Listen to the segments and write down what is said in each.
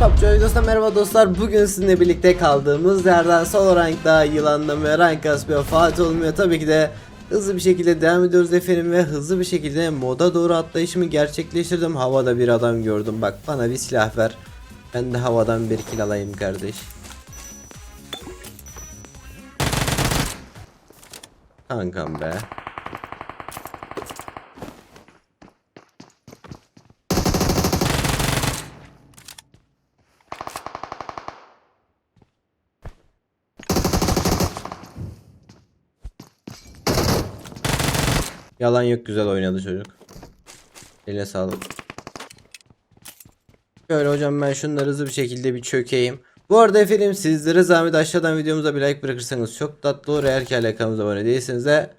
PUBG videosuna merhaba dostlar. Bugün sizinle birlikte kaldığımız yerden solo rankta yılanlamaya, rank kasmaya, Fatih olmuyor. Tabii ki de hızlı bir şekilde devam ediyoruz efendim ve hızlı bir şekilde moda doğru atlayışımı gerçekleştirdim. Havada bir adam gördüm. Bak bana bir silah ver. Ben de havadan bir kill alayım kardeş. Kankam be. Yalan yok güzel oynadı çocuk. Eline sağlık. Şöyle hocam ben şunları hızlı bir şekilde bir çökeyim. Bu arada efendim sizlere zahmet aşağıdan videomuza bir like bırakırsanız çok tatlı olur. Eğer ki hala kanalımıza abone değilseniz de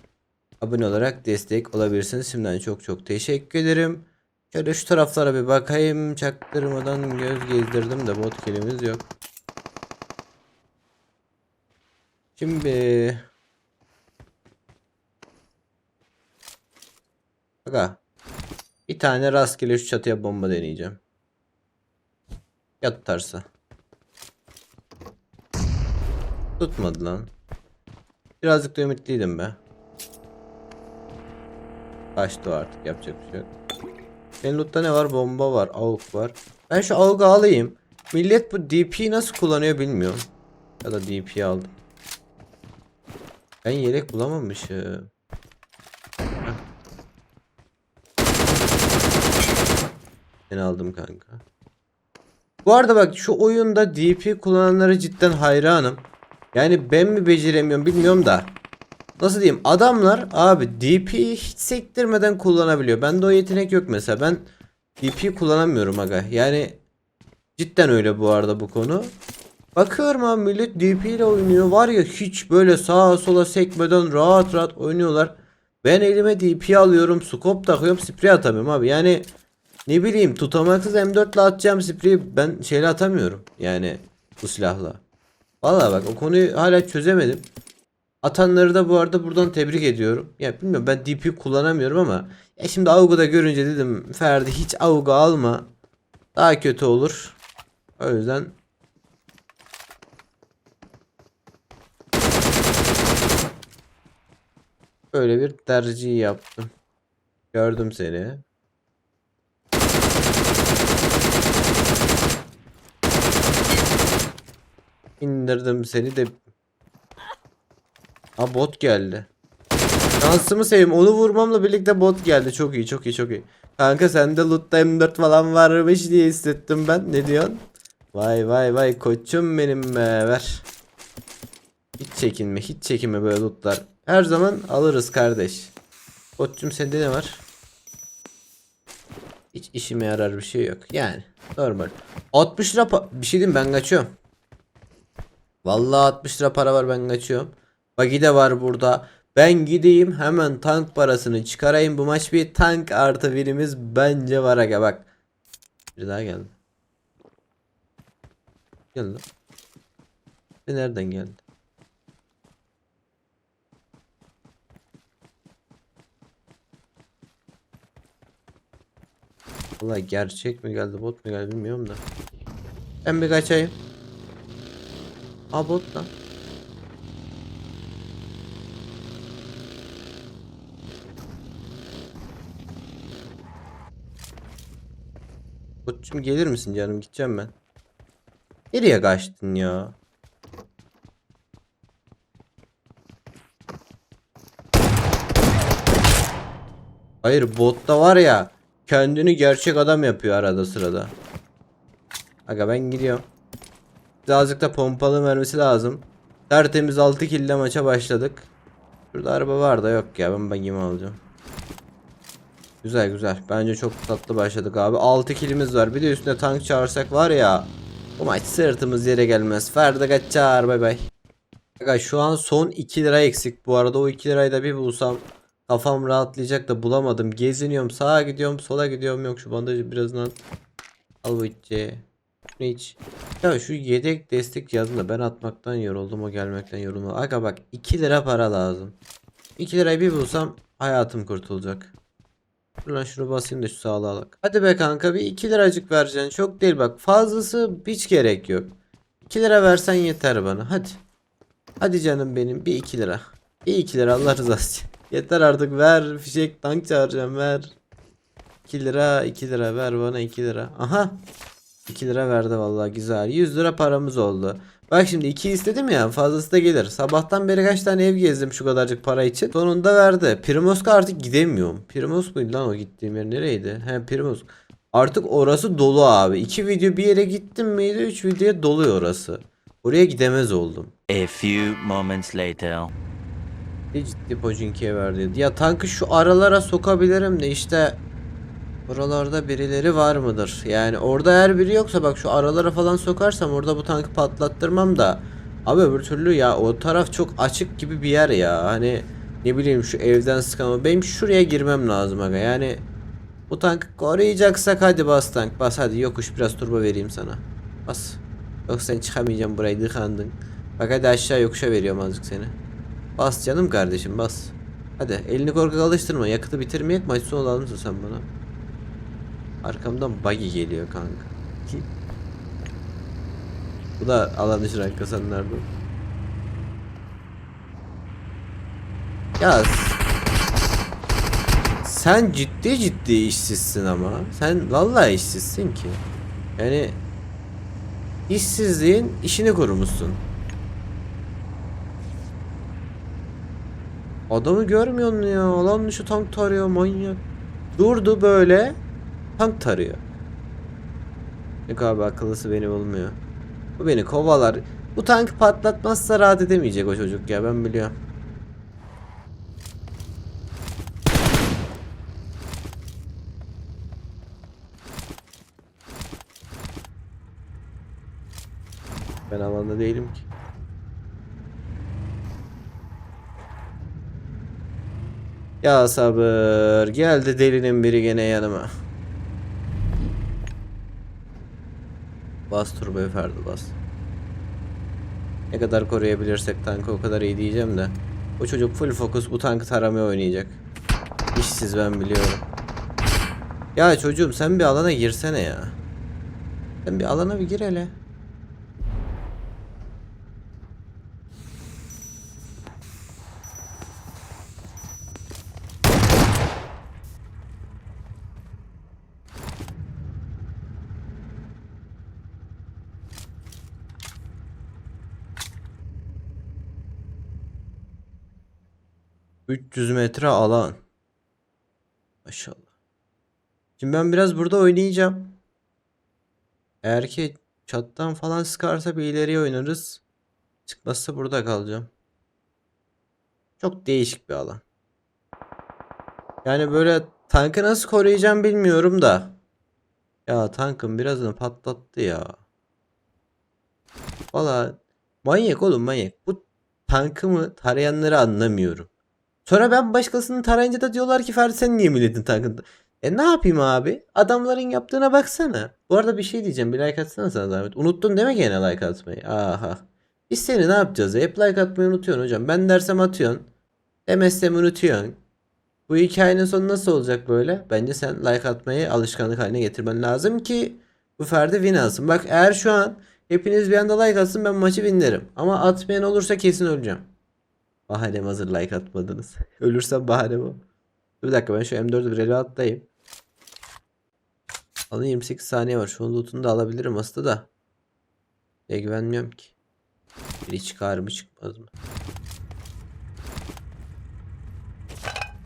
abone olarak destek olabilirsiniz. Şimdiden çok çok teşekkür ederim. Şöyle şu taraflara bir bakayım. Çaktırmadan göz gezdirdim de bot kelimiz yok. Şimdi Aga. Bir tane rastgele şu çatıya bomba deneyeceğim. Ya tutarsa. Tutmadı lan. Birazcık da ümitliydim be. Kaçtı artık yapacak bir şey yok. Senin lootta ne var? Bomba var, AUK var. Ben şu AUK'u alayım. Millet bu DP'yi nasıl kullanıyor bilmiyorum. Ya da DP aldım. Ben yelek bulamamışım. Seni aldım kanka. Bu arada bak şu oyunda DP kullananlara cidden hayranım. Yani ben mi beceremiyorum bilmiyorum da. Nasıl diyeyim adamlar abi DP'yi hiç sektirmeden kullanabiliyor. Bende o yetenek yok mesela. Ben DP kullanamıyorum aga. Yani cidden öyle bu arada bu konu. Bakıyorum abi millet DP ile oynuyor. Var ya hiç böyle sağa sola sekmeden rahat rahat oynuyorlar. Ben elime DP alıyorum. Scope takıyorum. Sprey atamıyorum abi. Yani ne bileyim tutamaksız M4 ile atacağım spreyi ben şeyle atamıyorum. Yani bu silahla. Vallahi bak o konuyu hala çözemedim. Atanları da bu arada buradan tebrik ediyorum. Ya bilmiyorum ben DP kullanamıyorum ama ya şimdi Aug'u görünce dedim Ferdi hiç Aug'u alma. Daha kötü olur. O yüzden böyle bir tercih yaptım. Gördüm seni. İndirdim seni de. Ha bot geldi. Şansımı seveyim. Onu vurmamla birlikte bot geldi. Çok iyi, çok iyi, çok iyi. Kanka sende loot'ta M4 falan varmış diye hissettim ben. Ne diyorsun? Vay vay vay koçum benim be. Ver. Hiç çekinme, hiç çekinme böyle lootlar. Her zaman alırız kardeş. Koçum sende ne var? Hiç işime yarar bir şey yok. Yani normal. 60 lira bir şey diyeyim ben kaçıyorum. Vallahi 60 lira para var ben kaçıyorum. Bagi de var burada. Ben gideyim hemen tank parasını çıkarayım. Bu maç bir tank artı birimiz bence var aga bak. Bir daha geldi. Geldi. Ve nereden geldi? Vallahi gerçek mi geldi bot mu geldi bilmiyorum da. Ben bir kaçayım. Aa bot lan. Botçum gelir misin canım gideceğim ben. Nereye kaçtın ya? Hayır botta var ya kendini gerçek adam yapıyor arada sırada. Aga ben gidiyorum. Birazcık da pompalı mermisi lazım. Tertemiz 6 kill maça başladık. Şurada araba var da yok ya ben bagimi alacağım. Güzel güzel. Bence çok tatlı başladık abi. 6 killimiz var. Bir de üstüne tank çağırsak var ya. Bu maç sırtımız yere gelmez. Ferdi kaçar bay bay. Şu an son 2 lira eksik. Bu arada o 2 lirayı da bir bulsam kafam rahatlayacak da bulamadım. Geziniyorum. Sağa gidiyorum, sola gidiyorum. Yok şu bandajı birazdan al bu içe. Hiç. Ya şu yedek destek yazın da ben atmaktan yoruldum o gelmekten yorulma. Aga bak 2 lira para lazım. 2 lirayı bir bulsam hayatım kurtulacak. Dur lan şunu basayım da şu sağlığı alak. Hadi be kanka bir 2 liracık vereceksin. Çok değil bak. Fazlası hiç gerek yok. 2 lira versen yeter bana. Hadi. Hadi canım benim bir 2 lira. Bir 2 lira Allah rızası için. Yeter artık ver. Fişek tank çağıracağım ver. 2 lira 2 lira ver bana 2 lira. Aha. 2 lira verdi vallahi güzel. 100 lira paramız oldu. Bak şimdi 2 istedim ya fazlası da gelir. Sabahtan beri kaç tane ev gezdim şu kadarcık para için. Sonunda verdi. Primosk'a artık gidemiyorum. Primosk muydu lan o gittiğim yer nereydi? He Primosk. Artık orası dolu abi. 2 video bir yere gittim miydi? 3 videoya doluyor orası. Oraya gidemez oldum. A few moments later. Ne ciddi Pochinki'ye verdi. Ya tankı şu aralara sokabilirim de işte Buralarda birileri var mıdır? Yani orada eğer biri yoksa bak şu aralara falan sokarsam orada bu tankı patlattırmam da. Abi öbür türlü ya o taraf çok açık gibi bir yer ya. Hani ne bileyim şu evden sıkan benim şuraya girmem lazım aga. Yani bu tankı koruyacaksak hadi bas tank bas hadi yokuş biraz turbo vereyim sana. Bas. Yok sen çıkamayacaksın burayı dıkandın. Bak hadi aşağı yokuşa veriyorum azıcık seni. Bas canım kardeşim bas. Hadi elini korkak alıştırma yakıtı bitirmeyek maç sonu sen bana. Arkamdan buggy geliyor kanka. Bu da alan dışı rank kasanlardan. Ya sen ciddi ciddi işsizsin ama. Sen vallahi işsizsin ki. Yani işsizliğin işini kurmuşsun. Adamı görmüyor musun ya? Alan dışı tank tarıyor manyak. Durdu böyle. Tank tarıyor. Yok abi akıllısı beni bulmuyor. Bu beni kovalar. Bu tankı patlatmazsa rahat edemeyecek o çocuk ya ben biliyorum. Ben alanda değilim ki. Ya sabır. Geldi delinin biri gene yanıma. Bas turboyu Ferdi bas. Ne kadar koruyabilirsek tankı o kadar iyi diyeceğim de. O çocuk full fokus bu tankı taramaya oynayacak. İşsiz ben biliyorum. Ya çocuğum sen bir alana girsene ya. Sen bir alana bir gir hele. ...300 metre alan. Maşallah. Şimdi ben biraz burada oynayacağım. Eğer ki çattan falan sıkarsa bir ileriye oynarız. Çıkmazsa burada kalacağım. Çok değişik bir alan. Yani böyle tankı nasıl koruyacağım bilmiyorum da. Ya tankın birazını patlattı ya. Valla manyak oğlum manyak. Bu tankımı tarayanları anlamıyorum. Sonra ben başkasının tarayınca da diyorlar ki Ferdi sen niye milletin tankında? E ne yapayım abi? Adamların yaptığına baksana. Bu arada bir şey diyeceğim. Bir like atsana sana zahmet. Unuttun değil mi gene like atmayı? Aha. Biz seni ne yapacağız? Hep like atmayı unutuyorsun hocam. Ben dersem atıyorsun. Demezsem unutuyorsun. Bu hikayenin sonu nasıl olacak böyle? Bence sen like atmayı alışkanlık haline getirmen lazım ki bu Ferdi win alsın. Bak eğer şu an hepiniz bir anda like atsın ben maçı winlerim. Ama atmayan olursa kesin öleceğim. Bahanem hazır like atmadınız. Ölürsem bahanem o. Bir dakika ben şu M4'ü bir ele atlayayım. Alın 28 saniye var. Şu loot'unu da alabilirim aslında da. Ya güvenmiyorum ki. Biri çıkar mı çıkmaz mı?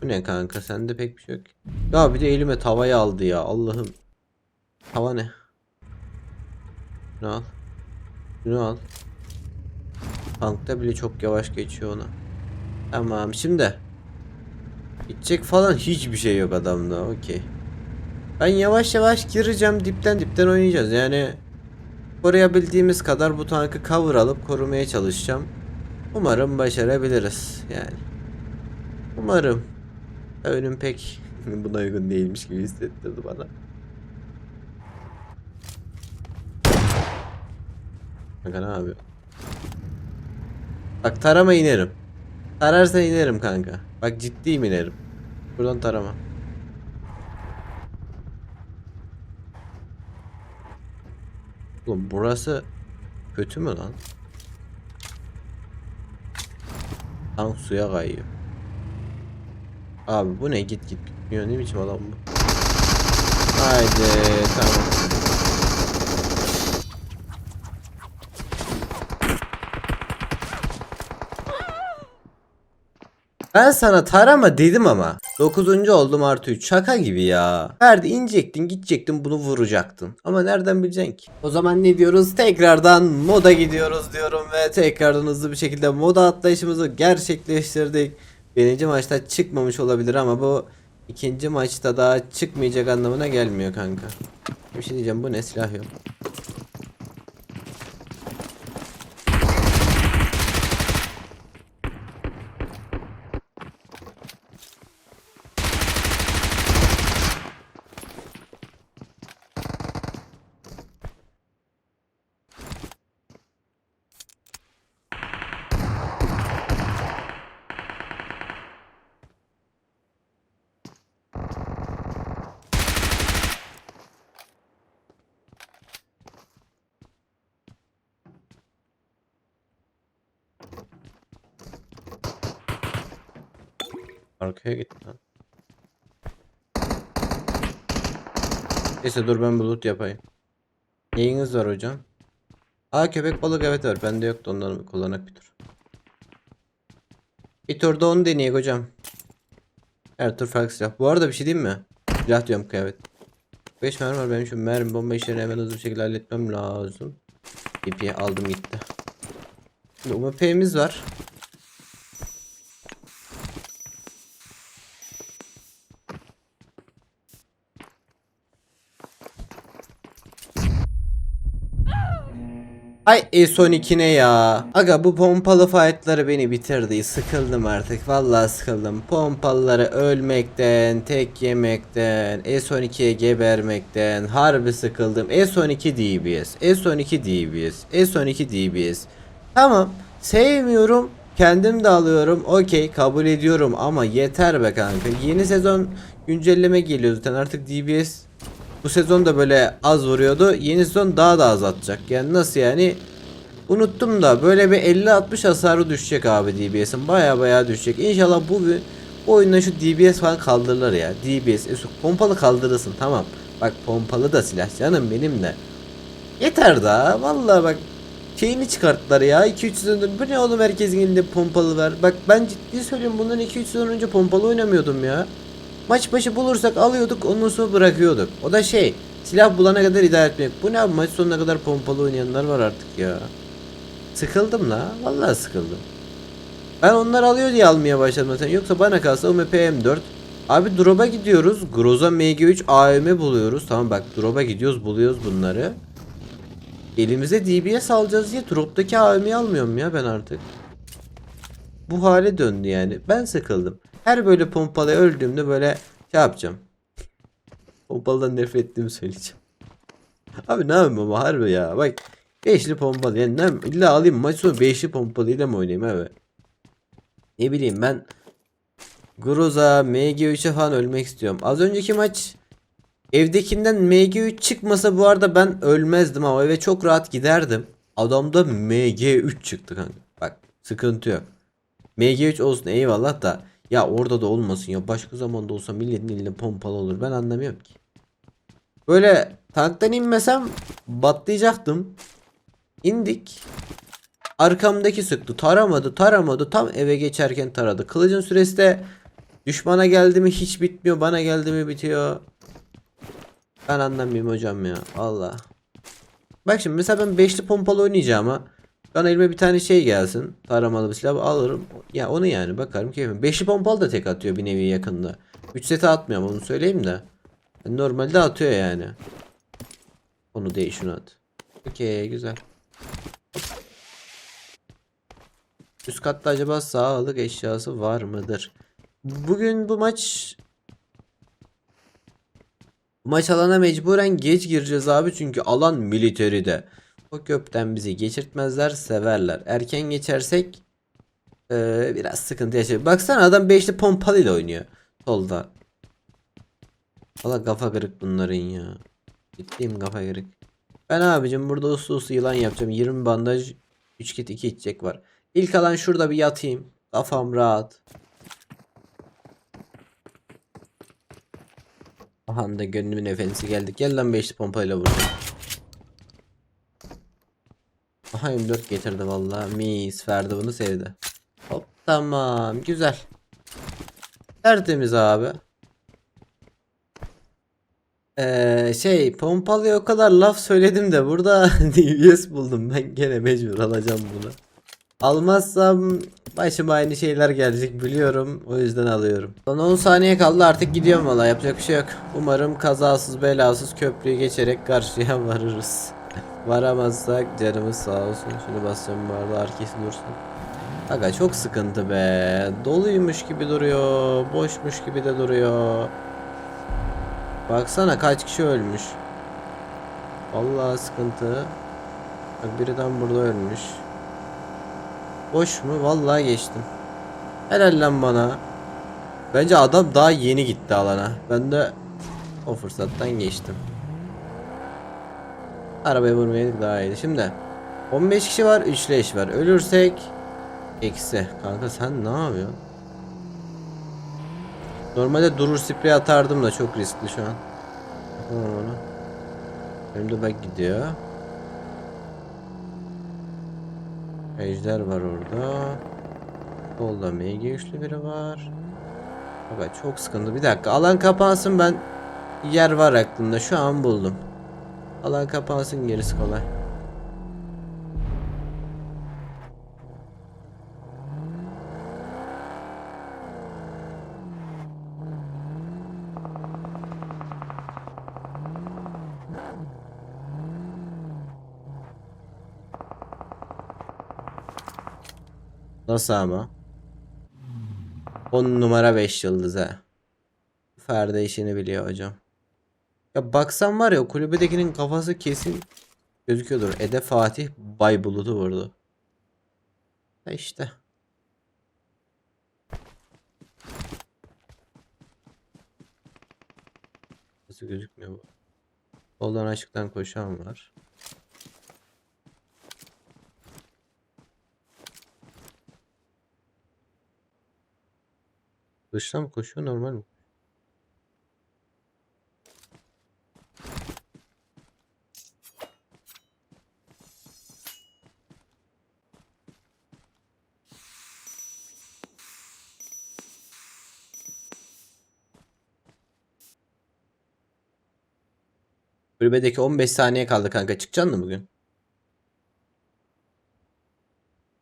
Bu ne kanka? Sende pek bir şey yok. Ya bir de elime tavayı aldı ya. Allah'ım. Tava ne? Şunu al. Şunu al. Tankta bile çok yavaş geçiyor ona. Tamam şimdi. Gidecek falan hiçbir şey yok adamda. Okey. Ben yavaş yavaş gireceğim. Dipten dipten oynayacağız. Yani koruyabildiğimiz kadar bu tankı cover alıp korumaya çalışacağım. Umarım başarabiliriz. Yani. Umarım. Önüm pek buna uygun değilmiş gibi hissettirdi bana. Kanka ne yapıyor? Bak tarama inerim. Tararsa inerim kanka. Bak ciddiyim inerim. Buradan tarama. Oğlum burası kötü mü lan? Tank suya kayıyor. Abi bu ne git git bitmiyor ne biçim adam bu? Haydi tamam. Ben sana tarama dedim ama. 9. oldum artı 3. Şaka gibi ya. Ferdi inecektin gidecektin bunu vuracaktın. Ama nereden bileceksin ki? O zaman ne diyoruz? Tekrardan moda gidiyoruz diyorum ve tekrardan hızlı bir şekilde moda atlayışımızı gerçekleştirdik. Birinci maçta çıkmamış olabilir ama bu ikinci maçta daha çıkmayacak anlamına gelmiyor kanka. Bir şey diyeceğim bu ne silah yok. Arkaya gitti lan. Neyse dur ben bulut yapayım. Neyiniz var hocam? Aa köpek balık evet var. Bende yoktu ondan kullanak bir tur. Bir turda onu deneyek hocam. Her tur farklı silah. Bu arada bir şey diyeyim mi? Silah diyorum kıyafet. 5 mermi var benim şu mermi bomba işlerini hemen hızlı bir şekilde halletmem lazım. İpi aldım gitti. Şimdi UMP'miz var. Ay E12 ne ya? Aga bu pompalı fightları beni bitirdi. Sıkıldım artık. Vallahi sıkıldım. Pompalıları ölmekten, tek yemekten, S12'ye gebermekten harbi sıkıldım. S12 DBS, S12 DBS, S12 DBS. Tamam. Sevmiyorum. Kendim de alıyorum. Okey kabul ediyorum ama yeter be kanka. Yeni sezon güncelleme geliyor zaten artık DBS bu sezon da böyle az vuruyordu. Yeni sezon daha da az atacak. Yani nasıl yani? Unuttum da böyle bir 50-60 hasarı düşecek abi DBS'in. Baya baya düşecek. İnşallah bu oyunda şu DBS falan kaldırılır ya. DBS, ESO, pompalı kaldırırsın tamam. Bak pompalı da silah canım benim de. Yeter da vallahi bak şeyini çıkarttılar ya 2-3 sezon önce. Bu ne oğlum herkesin elinde pompalı var. Bak ben ciddi söylüyorum bundan 2-3 sezon önce pompalı oynamıyordum ya. Maç başı bulursak alıyorduk ondan sonra bırakıyorduk. O da şey silah bulana kadar idare etmek. Bu ne abi maç sonuna kadar pompalı oynayanlar var artık ya. Sıkıldım la. Vallahi sıkıldım. Ben onlar alıyor diye almaya başladım zaten. Yoksa bana kalsa UMP M4. Abi drop'a gidiyoruz. Groza MG3 AM buluyoruz. Tamam bak drop'a gidiyoruz buluyoruz bunları. Elimize DBS alacağız diye drop'taki AVM'yi almıyorum ya ben artık. Bu hale döndü yani. Ben sıkıldım. Her böyle pompalı öldüğümde böyle şey yapacağım. Pompalıdan nefret ettiğimi söyleyeceğim. Abi ne yapayım ama harbi ya. Bak beşli pompalı. Yani ne illa alayım maç sonu beşli pompalıyla mı oynayayım abi? Ne bileyim ben Groza MG3'e falan ölmek istiyorum. Az önceki maç evdekinden MG3 çıkmasa bu arada ben ölmezdim ama eve çok rahat giderdim. Adamda MG3 çıktı kanka. Bak sıkıntı yok. MG3 olsun eyvallah da ya orada da olmasın ya başka zamanda olsa milletin elinde pompalı olur ben anlamıyorum ki. Böyle tanktan inmesem batlayacaktım. İndik. Arkamdaki sıktı taramadı taramadı tam eve geçerken taradı. Kılıcın süresi de düşmana geldi mi hiç bitmiyor bana geldi mi bitiyor. Ben anlamıyorum hocam ya Allah. Bak şimdi mesela ben beşli pompalı oynayacağım ama bana elime bir tane şey gelsin. Taramalı bir silah alırım. Ya onu yani bakarım keyfim. Beşli pompalı da tek atıyor bir nevi yakında. 3 sete atmıyorum onu söyleyeyim de. Normalde atıyor yani. Onu değil şunu at. Okey güzel. Üst katta acaba sağlık eşyası var mıdır? Bugün bu maç Maç alana mecburen geç gireceğiz abi çünkü alan militeride. O köpten bizi geçirtmezler severler. Erken geçersek eee, biraz sıkıntı yaşar. Baksana adam beşli pompalıyla oynuyor. Solda. Valla kafa kırık bunların ya. Ciddiyim kafa kırık. Ben abicim burada uslu uslu yılan yapacağım. 20 bandaj 3 kit 2 içecek var. İlk alan şurada bir yatayım. Kafam rahat. Aha da gönlümün efendisi geldik. Gel lan beşli pompayla vuracağım. Aha M4 getirdi vallahi. Mis. Ferdi bunu sevdi. Hop tamam. Güzel. Tertemiz abi. Ee, şey pompalıya o kadar laf söyledim de burada DBS buldum. Ben gene mecbur alacağım bunu. Almazsam başıma aynı şeyler gelecek biliyorum. O yüzden alıyorum. Son 10 saniye kaldı artık gidiyorum valla yapacak bir şey yok. Umarım kazasız belasız köprüyü geçerek karşıya varırız. Varamazsak canımız sağ olsun. Şunu basacağım bu arada arkası dursun. Aga çok sıkıntı be. Doluymuş gibi duruyor. Boşmuş gibi de duruyor. Baksana kaç kişi ölmüş. Vallahi sıkıntı. Bak birden burada ölmüş. Boş mu? Vallahi geçtim. Helal lan bana. Bence adam daha yeni gitti alana. Ben de o fırsattan geçtim. Arabaya vurmayaydık daha iyiydi. Şimdi 15 kişi var, 3 leş var. Ölürsek eksi. Kanka sen ne yapıyorsun? Normalde durur sprey atardım da çok riskli şu an. Yapamam onu. Önümde bak gidiyor. Ejder var orada. Solda MG üçlü biri var. Bak çok sıkıntı. Bir dakika alan kapansın ben yer var aklımda şu an buldum. Alan kapansın gerisi kolay. Nasıl ama? 10 numara 5 yıldız ha. Ferdi işini biliyor hocam. Ya baksan var ya kulübedekinin kafası kesin gözüküyordur. Ede Fatih Bay Bulut'u vurdu. Ha işte. Nasıl gözükmüyor bu? Soldan açıktan koşan var. Dıştan mı koşuyor normal mi? Kulübedeki 15 saniye kaldı kanka. Çıkacaksın mı bugün?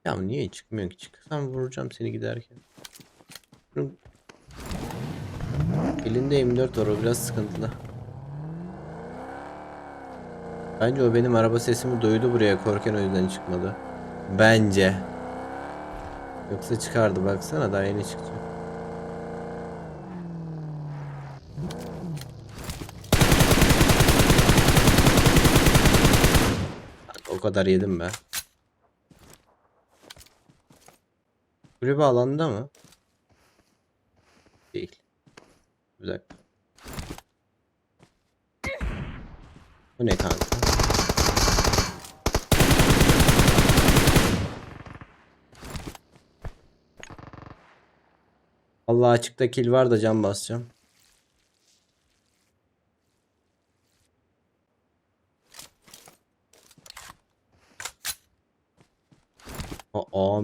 Ya niye çıkmıyor ki? Çıksam vuracağım seni giderken. Elinde M4 var o biraz sıkıntılı. Bence o benim araba sesimi duydu buraya korken o yüzden çıkmadı. Bence. Yoksa çıkardı baksana daha yeni çıktı. O kadar yedim be. Kulübe alanda mı? Değil. Bir dakika. Bu ne kanka? Allah açıkta kill var da can basacağım.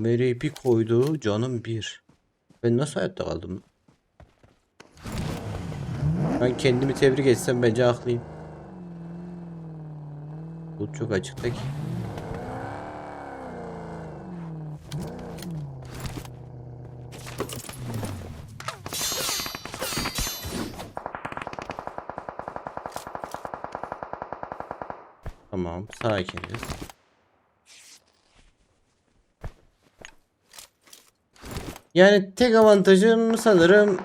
AMR'yi bir koydu canım bir. Ben nasıl hayatta kaldım? Ben kendimi tebrik etsem bence haklıyım. Bu çok açıkta ki. Tamam, sakiniz. Yani tek avantajım sanırım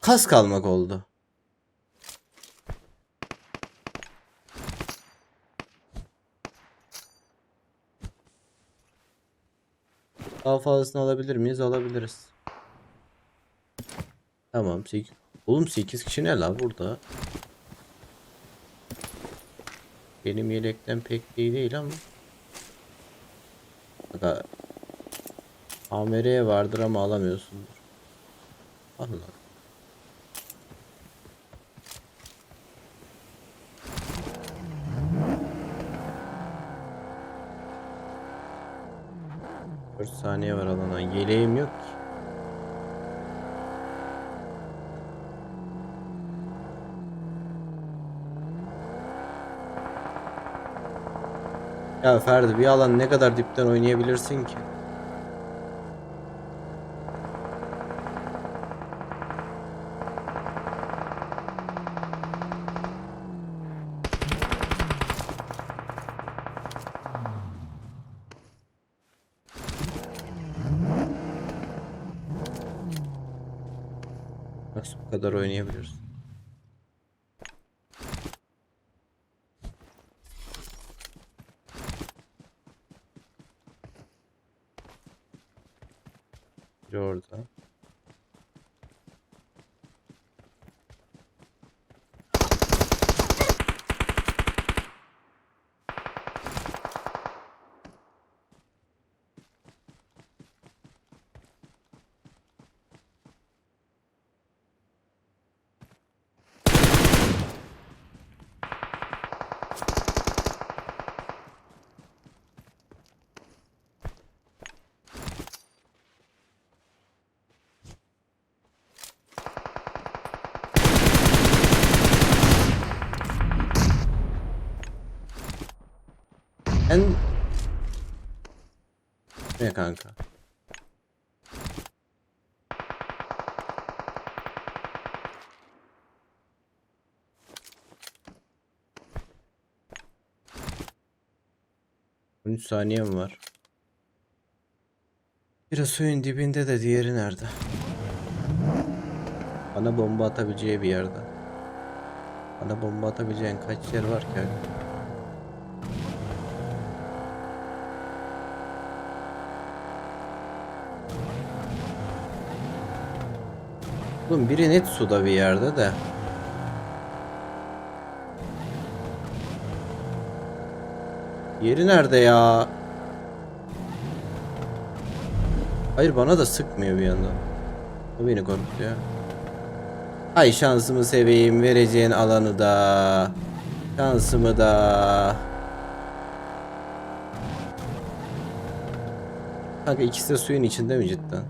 kas kalmak oldu. Daha fazlasını alabilir miyiz? Alabiliriz. Tamam 8. Oğlum 8 kişi ne la burada? Benim yelekten pek iyi değil ama. Bak AMR'ye vardır ama alamıyorsundur. Al lan. Dört saniye var alana. Yeleğim yok ki. Ya Ferdi bir alan ne kadar dipten oynayabilirsin ki? Nasıl bu kadar oynayabilirsin? Biri orada. En... Ne kanka? On üç saniyem var. Biri suyun dibinde de diğeri nerede? Bana bomba atabileceği bir yerde. Bana bomba atabileceğin kaç yer var ki? Oğlum biri net suda bir yerde de. Yeri nerede ya? Hayır bana da sıkmıyor bir yandan. O beni korkutuyor. Ay şansımı seveyim vereceğin alanı da. Şansımı da. Kanka ikisi de suyun içinde mi cidden?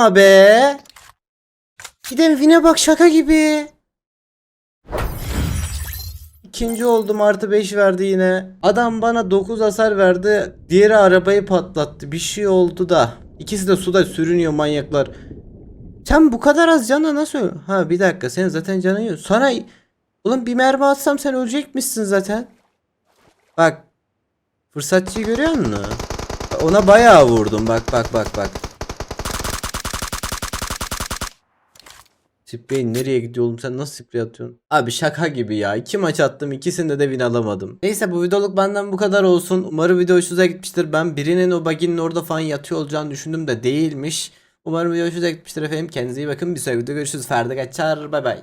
Yapma be. De Vine bak şaka gibi. İkinci oldum artı 5 verdi yine. Adam bana 9 hasar verdi. Diğeri arabayı patlattı. Bir şey oldu da. İkisi de suda sürünüyor manyaklar. Sen bu kadar az cana nasıl Ha bir dakika senin zaten canın yok. Sana Oğlum bir mermi atsam sen ölecekmişsin zaten. Bak. Fırsatçıyı görüyor musun? Ona bayağı vurdum. Bak bak bak bak. Sprey nereye gidiyor oğlum sen nasıl sprey atıyorsun? Abi şaka gibi ya. İki maç attım ikisinde de win alamadım. Neyse bu videoluk benden bu kadar olsun. Umarım video hoşunuza gitmiştir. Ben birinin o baginin orada falan yatıyor olacağını düşündüm de değilmiş. Umarım video hoşunuza gitmiştir efendim. Kendinize iyi bakın. Bir sonraki videoda görüşürüz. Ferdi Kaçar. Bay bay.